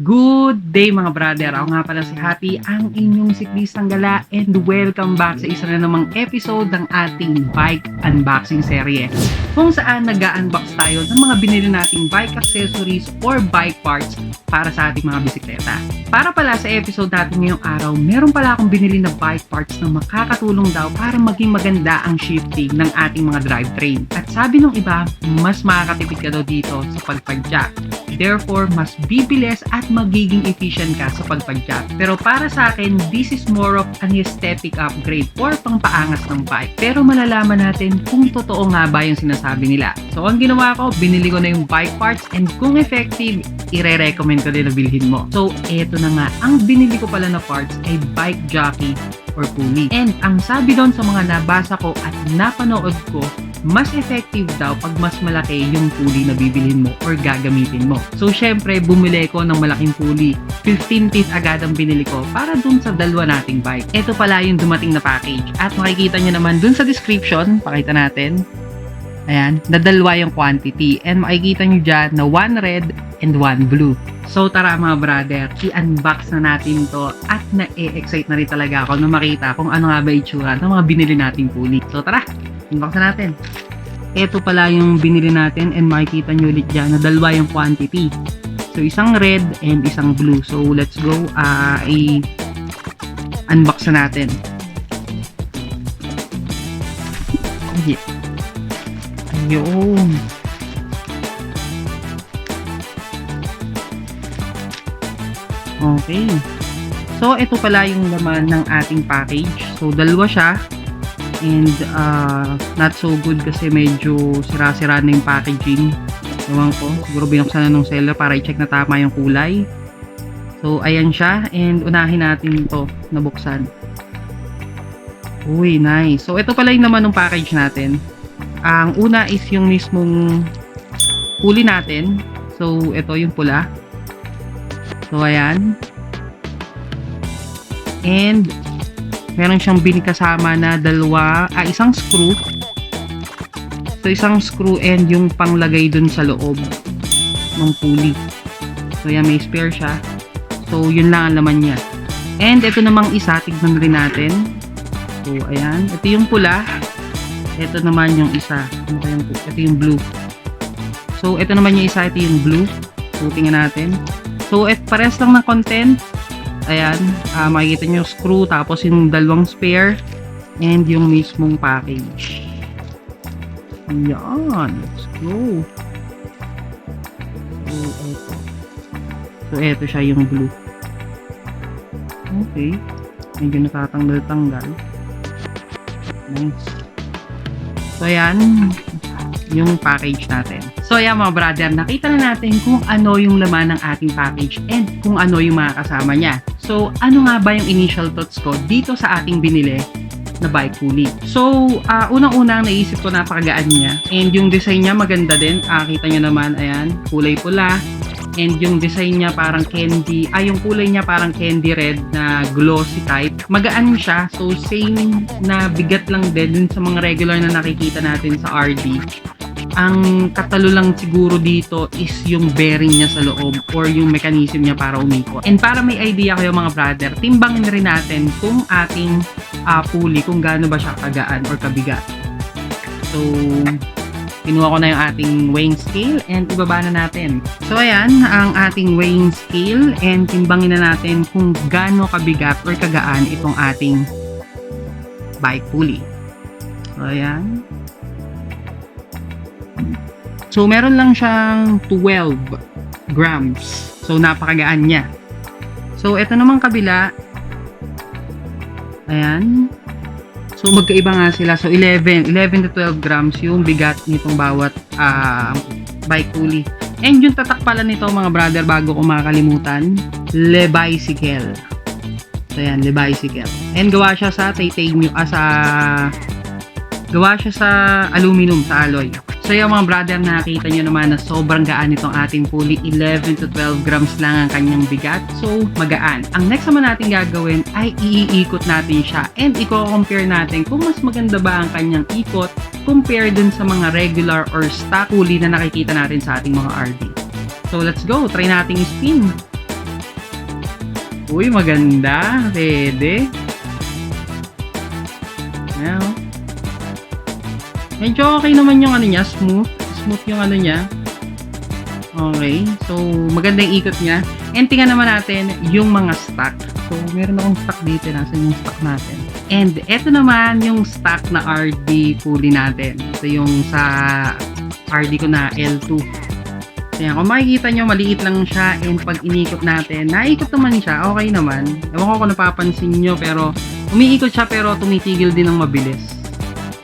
Good day mga brother! Ako nga pala si Happy, ang inyong siklistang gala and welcome back sa isa na namang episode ng ating bike unboxing serye kung saan nag unbox tayo ng mga binili nating bike accessories or bike parts para sa ating mga bisikleta. Para pala sa episode natin ngayong araw, meron pala akong binili na bike parts na makakatulong daw para maging maganda ang shifting ng ating mga drivetrain. At sabi ng iba, mas makakatipid ka daw dito sa pagpadyak. Therefore, mas bibilis at magiging efficient ka sa pagpadyak. Pero para sa akin, this is more of an aesthetic upgrade or pangpaangas ng bike. Pero malalaman natin kung totoo nga ba yung sinasabi nila. So, ang ginawa ko, binili ko na yung bike parts and kung effective, ire-recommend ko din na bilhin mo. So, eto na nga. Ang binili ko pala na parts ay bike jockey or pulley. And ang sabi doon sa mga nabasa ko at napanood ko, mas effective daw pag mas malaki yung pulley na bibilhin mo or gagamitin mo. So, syempre, bumili ko ng malaking pulley. 15 teeth agad ang binili ko para dun sa dalawa nating bike. Ito pala yung dumating na package. At makikita nyo naman dun sa description, pakita natin, Ayan, nadalwa yung quantity. And makikita nyo dyan na one red and one blue. So tara mga brother, i-unbox na natin to at na-excite na rin talaga ako na makita kung ano nga ba itsura ng mga binili nating pulley. So tara, unbox na natin. Ito pala yung binili natin and makikita nyo ulit dyan na dalawa yung quantity. So isang red and isang blue. So let's go, ah i-unbox na natin. Yeah. Ayun. Okay. So, ito pala yung laman ng ating package. So, dalawa siya. And, uh, not so good kasi medyo sira-sira na yung packaging. Ewan ko. Siguro binuksan na ng seller para i-check na tama yung kulay. So, ayan siya. And, unahin natin to nabuksan. Uy, nice. So, ito pala yung naman ng package natin. Ang una is yung mismong huli natin. So, ito yung pula. So, ayan. And, meron siyang binikasama na dalawa, ah, isang screw. So, isang screw and yung panglagay dun sa loob ng pulley. So, ayan, may spare siya. So, yun lang ang laman niya. And, ito namang isa, tignan rin natin. So, ayan. Ito yung pula. Ito naman yung isa. Ano kaya yung Ito yung blue. So, ito naman yung isa. Ito yung blue. So, tingnan natin. So, et, pares lang ng content. Ayan. Uh, makikita nyo screw. Tapos yung dalawang spare. And yung mismong package. Ayan. Let's go. So, ito. So, ito siya yung blue. Okay. Medyo natatanggal-tanggal. Nice. So, ayan, yung package natin. So, ayan mga brother, nakita na natin kung ano yung laman ng ating package and kung ano yung mga kasama niya. So, ano nga ba yung initial thoughts ko dito sa ating binili na bike pulley. So, uh, unang-unang naisip ko napakagaan niya. And yung design niya maganda din. Uh, kita nyo naman, ayan, kulay pula. And yung design niya parang candy, ay yung kulay niya parang candy red na glossy type. Magaan siya. So same na bigat lang din dun sa mga regular na nakikita natin sa RD. Ang katalo lang siguro dito is yung bearing niya sa loob or yung mechanism niya para umikot. And para may idea kayo mga brother, timbangin rin natin kung ating uh, pulley, kung gaano ba siya kagaan or kabigat. So, Kinuha ko na yung ating weighing scale and ibaba na natin. So ayan, ang ating weighing scale and timbangin na natin kung gaano kabigat or kagaan itong ating bike pulley. So ayan. So meron lang siyang 12 grams. So napakagaan niya. So ito naman kabila. Ayan. So, magkaiba nga sila. So, 11, 11 to 12 grams yung bigat nitong bawat uh, bike. And yung tatak pala nito mga brother bago ko makakalimutan, Le Bicycle. So, yan, Le Bicycle. And gawa siya sa titanium, ah, sa gawa siya sa aluminum, sa alloy. So yung mga brother, nakita nyo naman na sobrang gaan itong ating pulley. 11 to 12 grams lang ang kanyang bigat. So, magaan. Ang next naman natin gagawin ay iikot natin siya and i-compare natin kung mas maganda ba ang kanyang ikot compare dun sa mga regular or stock pulley na nakikita natin sa ating mga RD. So, let's go. Try natin i-spin. Uy, maganda. Pwede. Oh. Medyo okay naman yung ano niya, smooth. Smooth yung ano niya. Okay. So, maganda yung ikot niya. And tingnan naman natin yung mga stock. So, meron akong stock dito. Nasaan yung stock natin? And eto naman yung stock na RD pulley natin. So, yung sa RD ko na L2. Ayan, kung makikita nyo, maliit lang siya and pag inikot natin, naikot naman siya, okay naman. Ewan ko kung napapansin nyo, pero umiikot siya pero tumitigil din ng mabilis.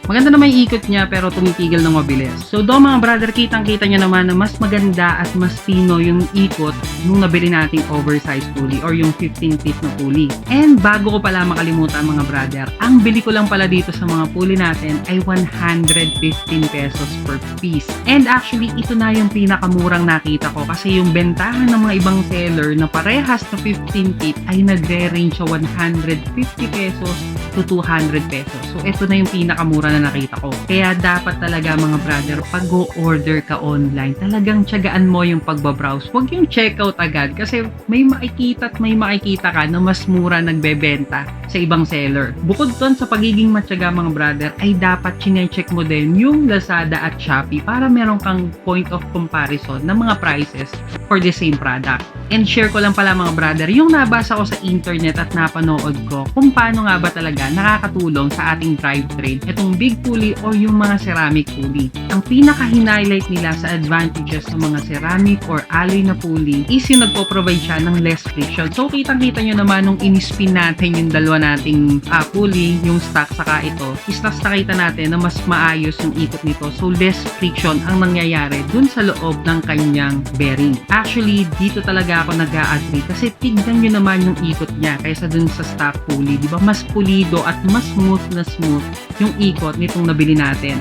Maganda naman yung ikot niya pero tumitigil ng mabilis. So do mga brother, kitang-kita nyo naman na mas maganda at mas pino yung ikot nung nabili nating oversized pulley or yung 15 feet na pulley. And bago ko pala makalimutan mga brother, ang bili ko lang pala dito sa mga pulley natin ay 115 pesos per piece. And actually, ito na yung pinakamurang nakita ko kasi yung bentahan ng mga ibang seller na parehas na 15 feet ay nagre-range sa 150 pesos to 200 pesos. So, ito na yung pinakamura na nakita ko. Kaya dapat talaga mga brother, pag go-order ka online, talagang tiyagaan mo yung pagbabrowse. Huwag yung checkout agad kasi may makikita at may makikita ka na mas mura nagbebenta sa ibang seller. Bukod doon sa pagiging matyaga mga brother, ay dapat chinecheck mo din yung Lazada at Shopee para meron kang point of comparison ng mga prices for the same product. And share ko lang pala mga brother, yung nabasa ko sa internet at napanood ko kung paano nga ba talaga nakakatulong sa ating drivetrain itong big pulley o yung mga ceramic pulley. Ang pinaka-highlight nila sa advantages ng mga ceramic or alloy na pulley is yung nagpo-provide siya ng less friction. So kitang-kita nyo naman nung inispin natin yung dalawa nating uh, pulley, yung stock saka ito, is tas nakita natin na mas maayos yung ikot nito. So less friction ang nangyayari dun sa loob ng kanyang bearing. Actually, dito talaga ako nag-a-agree kasi tignan nyo naman yung ikot niya kaysa dun sa stock pulley. Di ba? Mas pulido at mas smooth na smooth yung ikot nitong nabili natin.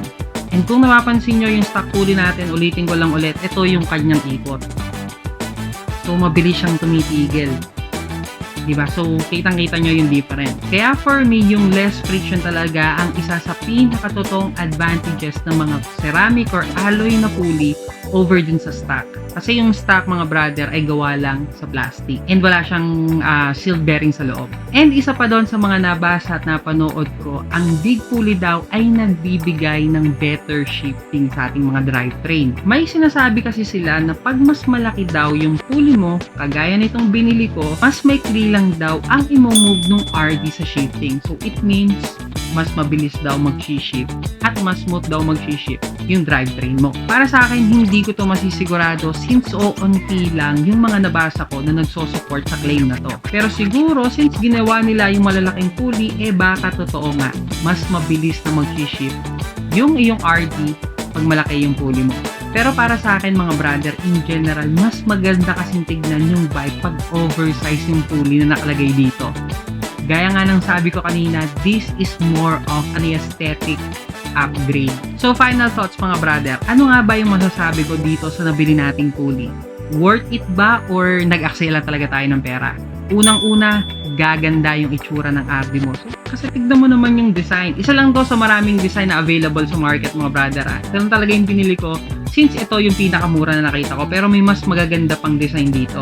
And kung napapansin nyo yung stock pulley natin, ulitin ko lang ulit, ito yung kanyang ikot. So, mabilis siyang tumitigil. Diba? So, kitang-kita nyo yung difference. Kaya for me, yung less friction talaga ang isa sa pinakatotoong advantages ng mga ceramic or alloy na pulley over dun sa stock. Kasi yung stock mga brother ay gawa lang sa plastic and wala siyang uh, sealed bearing sa loob. And isa pa doon sa mga nabasa at napanood ko, ang big pulley daw ay nagbibigay ng better shifting sa ating mga drivetrain. May sinasabi kasi sila na pag mas malaki daw yung pulley mo, kagaya nitong binili ko, mas maikli lang daw ang imo-move ng RD sa shifting. So it means mas mabilis daw mag-shift at mas smooth daw mag-shift yung drivetrain mo. Para sa akin, hindi ko to masisigurado since ONT lang yung mga nabasa ko na nagsosupport sa claim na to. Pero siguro, since ginawa nila yung malalaking pulley, eh baka totoo nga, mas mabilis na mag-shift yung iyong RD pag malaki yung pulley mo. Pero para sa akin mga brother, in general, mas maganda kasing tignan yung bike pag oversize yung pulley na nakalagay dito. Gaya nga ng sabi ko kanina, this is more of an aesthetic upgrade. So final thoughts mga brother, ano nga ba yung masasabi ko dito sa nabili nating pulley? Worth it ba or nag-aksaya lang talaga tayo ng pera? Unang-una, gaganda yung itsura ng RD mo. So, kasi tignan mo naman yung design. Isa lang to sa maraming design na available sa market mga brother. Ah. Ito talaga yung pinili ko since ito yung pinakamura na nakita ko pero may mas magaganda pang design dito.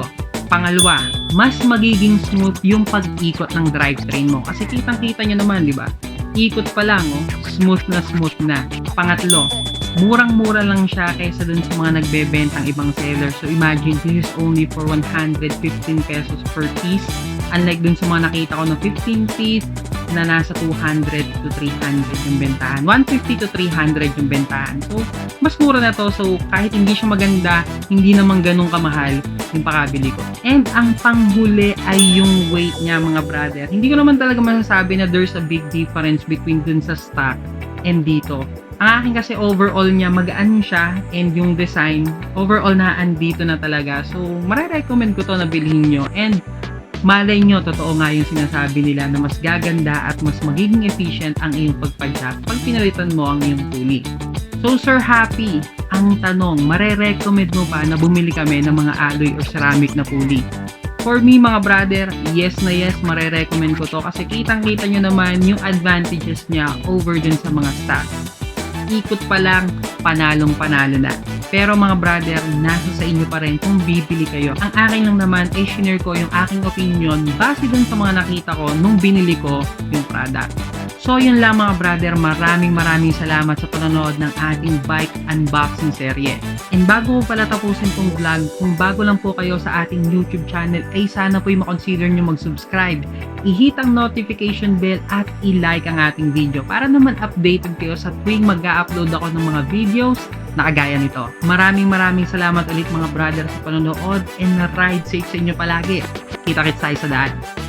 Pangalawa, mas magiging smooth yung pag-ikot ng drivetrain mo. Kasi kitang-kita nyo naman, di ba? Ikot pa lang, oh, smooth na smooth na. Pangatlo, murang-mura lang siya kaysa dun sa mga nagbebentang ibang seller. So imagine, this is only for 115 pesos per piece. Unlike dun sa mga nakita ko na 15 piece, na nasa 200 to 300 yung bentahan. 150 to 300 yung bentahan. So, mas mura na to. So, kahit hindi siya maganda, hindi naman ganun kamahal yung pakabili ko. And ang panghuli ay yung weight niya mga brother. Hindi ko naman talaga masasabi na there's a big difference between dun sa stock and dito. Ang akin kasi overall niya, magaan siya and yung design, overall na andito na talaga. So, marirecommend ko to na bilhin nyo. And malay nyo, totoo nga yung sinasabi nila na mas gaganda at mas magiging efficient ang iyong pagpadyak pag pinalitan mo ang iyong pulley. So Sir Happy, ang tanong, marerecommend mo pa na bumili kami ng mga alloy or ceramic na pulley? For me mga brother, yes na yes, marerecommend ko to kasi kitang kita nyo naman yung advantages niya over dun sa mga stock. Ikot pa lang, panalong panalo na. Pero mga brother, nasa sa inyo pa rin kung bibili kayo. Ang akin lang naman ay share ko yung aking opinion base dun sa mga nakita ko nung binili ko yung product. So yun lang mga brother, maraming maraming salamat sa panonood ng ating bike unboxing serye. And bago po pala tapusin tong vlog, kung bago lang po kayo sa ating YouTube channel, ay sana po yung makonsider nyo mag-subscribe, i-hit ang notification bell at i-like ang ating video para naman updated kayo sa tuwing mag-upload ako ng mga videos na kagaya nito. Maraming maraming salamat ulit mga brother sa panonood and ride safe sa inyo palagi. Kita-kits tayo sa daan.